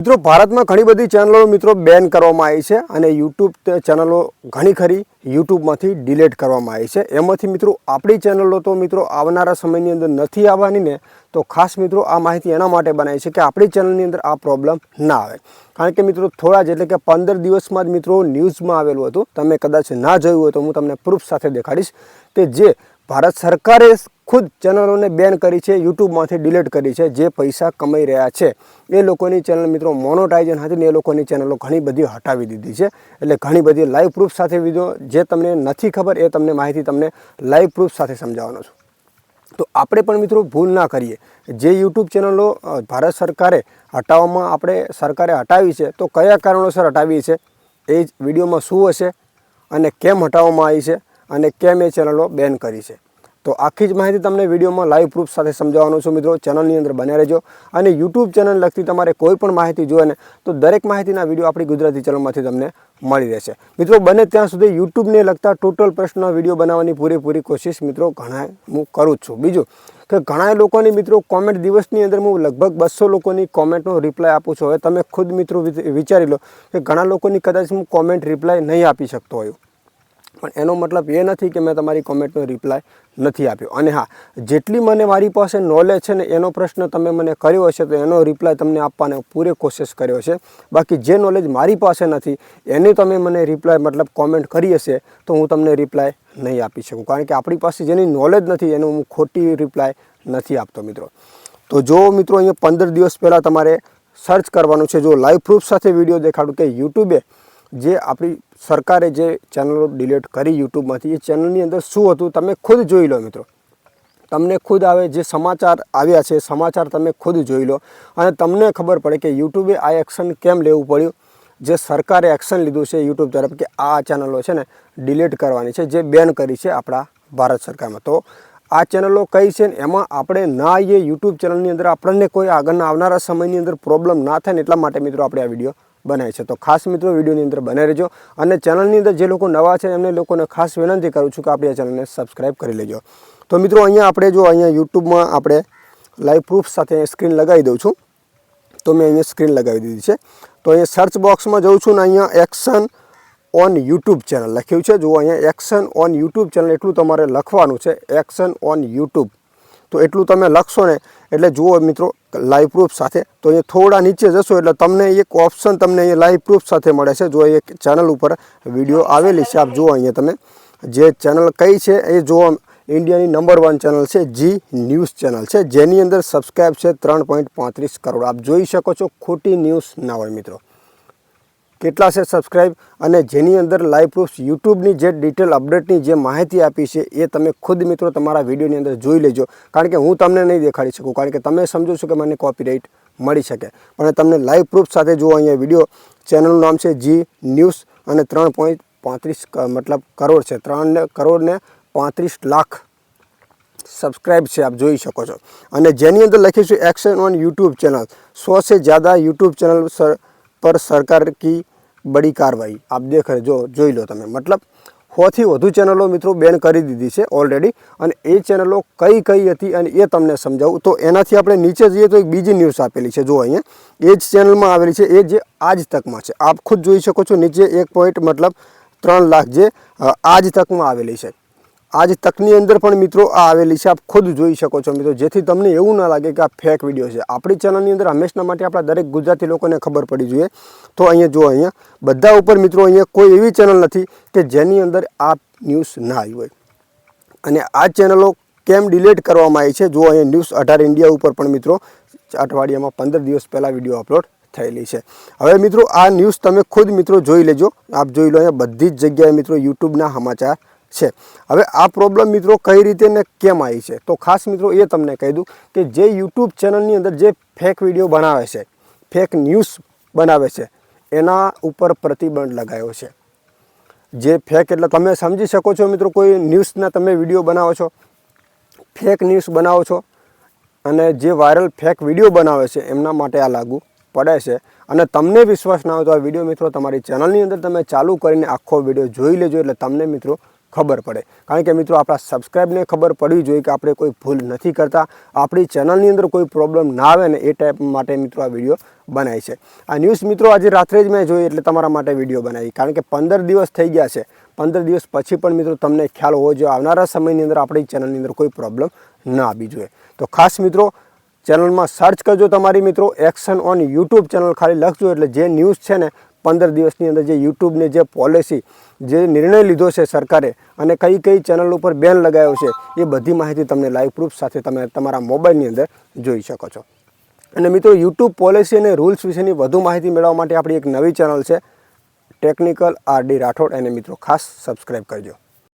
મિત્રો, ભારતમાં ઘણી બધી ચેનલો મિત્રો બેન કરવામાં આવી છે અને યુટ્યુબ ચેનલો ઘણી ખરી યુટ્યુબમાંથી ડિલીટ કરવામાં આવી છે. એમાંથી મિત્રો આપણી ચેનલો તો મિત્રો આવનારા સમયની અંદર નથી આવવાની ને, તો ખાસ મિત્રો આ માહિતી એના માટે બનાવી છે કે આપણી ચેનલની અંદર આ પ્રોબ્લેમ ના આવે. કારણ કે મિત્રો થોડા જ એટલે કે પંદર દિવસમાં જ મિત્રો ન્યૂઝમાં આવેલું હતું. તમે કદાચ ના જોયું હોય તો હું તમને પ્રૂફ સાથે દેખાડીશ કે જે ભારત સરકારે ખુદ ચેનલોને બેન કરી છે, યુટ્યુબમાંથી ડિલીટ કરી છે, જે પૈસા કમાઈ રહ્યા છે. એ લોકોની ચેનલ મિત્રો મોનોટાઇઝન હતી ને એ લોકોની ચેનલો ઘણી બધી હટાવી દીધી છે. એટલે ઘણી બધી લાઈવ પ્રૂફ સાથે વીડિયો જે તમને નથી ખબર એ તમને માહિતી તમને લાઈવ પ્રૂફ સાથે સમજાવવાનો છું. તો આપણે પણ મિત્રો ભૂલ ના કરીએ. જે યુટ્યુબ ચેનલો ભારત સરકારે હટાવવામાં આપણે સરકારે હટાવી છે, તો કયા કારણોસર હટાવી છે? એ જ વિડીયોમાં શું હશે અને કેમ હટાવવામાં આવી છે? અને કેમ એ ચેનલો બેન કરી છે. તો આખી જ માહિતી તમને વિડીયોમાં લાઈવ પ્રૂફ સાથે સમજાવવાનું છું મિત્રો. ચેનલની અંદર બન્યા રહેજો. અને યુટ્યુબ ચેનલ લગતી તમારે કોઈ પણ માહિતી જોઈએ ને, તો દરેક માહિતીના વીડિયો આપણી ગુજરાતી ચેનલમાંથી તમને મળી રહેશે. મિત્રો, બને ત્યાં સુધી યુટ્યુબને લગતા ટોટલ પ્રશ્ન વીડિયો બનાવવાની પૂરેપૂરી કોશિશ મિત્રો ઘણા હું કરું જ છું. બીજું કે ઘણા લોકોની મિત્રો કોમેન્ટ દિવસની અંદર હું લગભગ બસો લોકોની કોમેન્ટનો રિપ્લાય આપું છું. હવે તમે ખુદ મિત્રો વિચારી લો કે ઘણા લોકોની કદાચ હું કોમેન્ટ રિપ્લાય નહીં આપી શકતો હોય. પણ એનો મતલબ એ નથી કે મેં તમારી કોમેન્ટનો રિપ્લાય નથી આપ્યો. અને હા, જેટલી મને મારી પાસે નોલેજ છે ને એનો પ્રશ્ન તમે મને કર્યો હશે તો એનો રિપ્લાય તમને આપવાનો પૂરે કોશિશ કર્યો છે. બાકી જે નોલેજ મારી પાસે નથી, એની તમે મને રિપ્લાય મતલબ કોમેન્ટ કરી હશે તો હું તમને રિપ્લાય નહીં આપી શકું. કારણ કે આપણી પાસે જેની નોલેજ નથી, એનું હું ખોટી રિપ્લાય નથી આપતો મિત્રો. તો જો મિત્રો અહીંયા પંદર દિવસ પહેલાં તમારે સર્ચ કરવાનું છે, જો લાઈવ પ્રૂફ સાથે વીડિયો દેખાડું કે યુટ્યુબે જે આપણી સરકારે જે ચેનલો ડિલીટ કરી યુટ્યુબમાંથી, એ ચેનલની અંદર શું હતું તમે ખુદ જોઈ લો મિત્રો. તમને ખુદ આવે જે સમાચાર આવ્યા છે, સમાચાર તમે ખુદ જોઈ લો. અને તમને ખબર પડે કે યુટ્યુબે આ એક્શન કેમ લેવું પડ્યું? જે સરકારે એક્શન લીધું છે યુટ્યુબ તરફ કે આ ચેનલો છે ને ડિલીટ કરવાની છે, જે બેન કરી છે આપણા ભારત સરકારમાં. તો આ ચેનલો કઈ છે ને, એમાં આપણે ના આવીએ, યુટ્યુબ ચેનલની અંદર આપણને કોઈ આગળના આવનારા સમયની અંદર પ્રોબ્લેમ ના થાય ને, એટલા માટે મિત્રો આપણે આ વીડિયો બનાવે છે. તો ખાસ મિત્રો વિડીયોની અંદર બને રહેજો. અને ચેનલની અંદર જે લોકો નવા છે, એમને લોકોને ખાસ વિનંતી કરું છું કે આપણી આ ચેનલને સબસ્ક્રાઈબ કરી લેજો. તો મિત્રો અહીંયા આપણે જો અહીંયા યુટ્યુબમાં આપણે લાઈવ પ્રૂફ સાથે સ્ક્રીન લગાવી દઉં છું. તો મેં અહીંયા સ્ક્રીન લગાવી દીધી છે. તો અહીંયા સર્ચ બોક્સમાં જઉં છું ને અહીંયા એક્શન ઓન યુટ્યુબ ચેનલ લખ્યું છે. જુઓ અહીંયા એક્શન ઓન યુટ્યુબ ચેનલ એટલું તમારે લખવાનું છે. એક્શન ઓન યુટ્યુબ તો એટલું તમે લખશો ને, એટલે જુઓ મિત્રો લાઈવ પ્રૂફ સાથે, તો અહીંયા થોડા નીચે જશો, એટલે તમને એક ઓપ્શન તમને અહીંયા લાઈવ પ્રૂફ સાથે મળે છે. જો એક ચેનલ ઉપર વીડિયો આવેલી છે, આપ જુઓ અહીંયા તમે. જે ચેનલ કઈ છે એ જુઓ ઇન્ડિયાની નંબર વન ચેનલ છે જી ન્યૂઝ ચેનલ છે, જેની અંદર સબસ્ક્રાઈબ છે ત્રણ પોઈન્ટ પાંત્રીસ કરોડ. આપ જોઈ શકો છો ખોટી ન્યૂઝ ના હોય મિત્રો. કેટલા છે સબસ્ક્રાઇબ અને જેની અંદર લાઈવ પ્રૂફ યુટ્યુબની જે ડિટેલ અપડેટની જે માહિતી આપી છે, એ તમે ખુદ મિત્રો તમારા વિડીયોની અંદર જોઈ લેજો. કારણ કે હું તમને નહીં દેખાડી શકું. કારણ કે તમે સમજો છો કે મને કોપીરાઇટ મળી શકે. પણ તમને લાઈવ પ્રૂફ સાથે જુઓ અહીંયા વીડિયો ચેનલનું નામ છે જી ન્યૂઝ અને ત્રણ પોઈન્ટ પાંત્રીસ મતલબ કરોડ છે. ત્રણ કરોડને પાંત્રીસ લાખ સબસ્ક્રાઇબ છે, આપ જોઈ શકો છો. અને જેની અંદર લખીશું એક્શન ઓન યુટ્યુબ ચેનલ સો સે જ્યાદા યુટ્યુબ ચેનલ પર સરકાર કી બડી કાર્યવાહી. આપ દેખ જો, જોઈ લો તમે. મતલબ સોથી વધુ ચેનલો મિત્રો બેન કરી દીધી છે ઓલરેડી અને એ ચેનલો કઈ કઈ હતી અને એ તમને સમજાવું. તો એનાથી આપણે નીચે જઈએ તો એક બીજી ન્યૂઝ આપેલી છે. જો અહીંયા, એ જ ચેનલમાં આવેલી છે. એ જે આજ તકમાં છે. આપ ખુદ જોઈ શકો છો. નીચે એક પોઈન્ટ મતલબ ત્રણ લાખ જે આજ તકમાં આવેલી છે. આજ તકની અંદર પણ મિત્રો આ આવેલી છે. આપ ખુદ જોઈ શકો છો મિત્રો. જેથી તમને એવું ના લાગે કે આ ફેક વીડિયો છે. આપણી ચેનલની અંદર હંમેશના માટે આપણા દરેક ગુજરાતી લોકોને ખબર પડી જોઈએ. તો અહીંયા જો અહીંયા. બધા ઉપર મિત્રો અહીંયા કોઈ એવી ચેનલ નથી કે જેની અંદર આ ન્યૂઝ ના આવી હોય. અને આ ચેનલો કેમ ડિલીટ કરવામાં આવી છે? જો અહીંયા ન્યૂઝ અઢાર ઇન્ડિયા ઉપર પણ મિત્રો અઠવાડિયામાં પંદર દિવસ પહેલાં વીડિયો અપલોડ થયેલી છે. હવે મિત્રો આ ન્યૂઝ તમે ખુદ મિત્રો જોઈ લેજો. આપ જોઈ લો અહીંયા બધી જ જગ્યાએ મિત્રો યુટ્યુબના સમાચાર છે. હવે આ પ્રોબ્લેમ મિત્રો કઈ રીતે ને કેમ આવી છે? તો ખાસ મિત્રો એ તમને કહી દઉં કે જે યુટ્યુબ ચેનલની અંદર જે ફેક વીડિયો બનાવે છે ફેક ન્યૂઝ બનાવે છે, એના ઉપર પ્રતિબંધ લગાવ્યો છે. જે ફેક એટલે તમે સમજી શકો છો મિત્રો કોઈ ન્યૂઝના તમે વીડિયો બનાવો છો ફેક ન્યૂઝ બનાવો છો, અને જે વાયરલ ફેક વીડિયો બનાવે છે, એમના માટે આ લાગુ પડે છે. અને તમને વિશ્વાસ ના હોય તો આ વીડિયો મિત્રો તમારી ચેનલની અંદર તમે ચાલુ કરીને આખો વીડિયો જોઈ લેજો, એટલે તમને મિત્રો ખબર પડે. કારણ કે મિત્રો, આપણા સબસ્ક્રાઈબને ખબર પડવી જોઈએ કે આપણે કોઈ ભૂલ નથી કરતા. આપણી ચેનલની અંદર કોઈ પ્રોબ્લેમ ના આવે ને એ ટાઈપ માટે મિત્રો આ વીડિયો બનાવી છે. આ ન્યૂઝ મિત્રો આજે રાત્રે જ મેં જોઈ એટલે તમારા માટે વીડિયો બનાવી. કારણ કે પંદર દિવસ થઈ ગયા છે. પંદર દિવસ પછી પણ મિત્રો તમને ખ્યાલ હોવો જોઈએ, આવનારા સમયની અંદર આપણી ચેનલની અંદર કોઈ પ્રોબ્લેમ ના આવી જોઈએ. તો ખાસ મિત્રો ચેનલમાં સર્ચ કરજો તમારી મિત્રો એક્શન ઓન યુટ્યુબ ચેનલ ખાલી લખજો એટલે જે ન્યૂઝ છે ને પંદર દિવસની અંદર જે યુટ્યુબની જે પોલિસી જે નિર્ણય લીધો છે સરકારે અને કઈ કઈ ચેનલ ઉપર બેન લગાવ્યો છે, એ બધી માહિતી તમને લાઈવ પ્રૂફ સાથે તમે તમારા મોબાઈલની અંદર જોઈ શકો છો. અને મિત્રો, યુટ્યુબ પોલિસી અને રૂલ્સ વિશેની વધુ માહિતી મેળવવા માટે આપણી એક નવી ચેનલ છે ટેકનિકલ આર ડી રાઠોડ, એને મિત્રો ખાસ સબસ્ક્રાઈબ કરજો.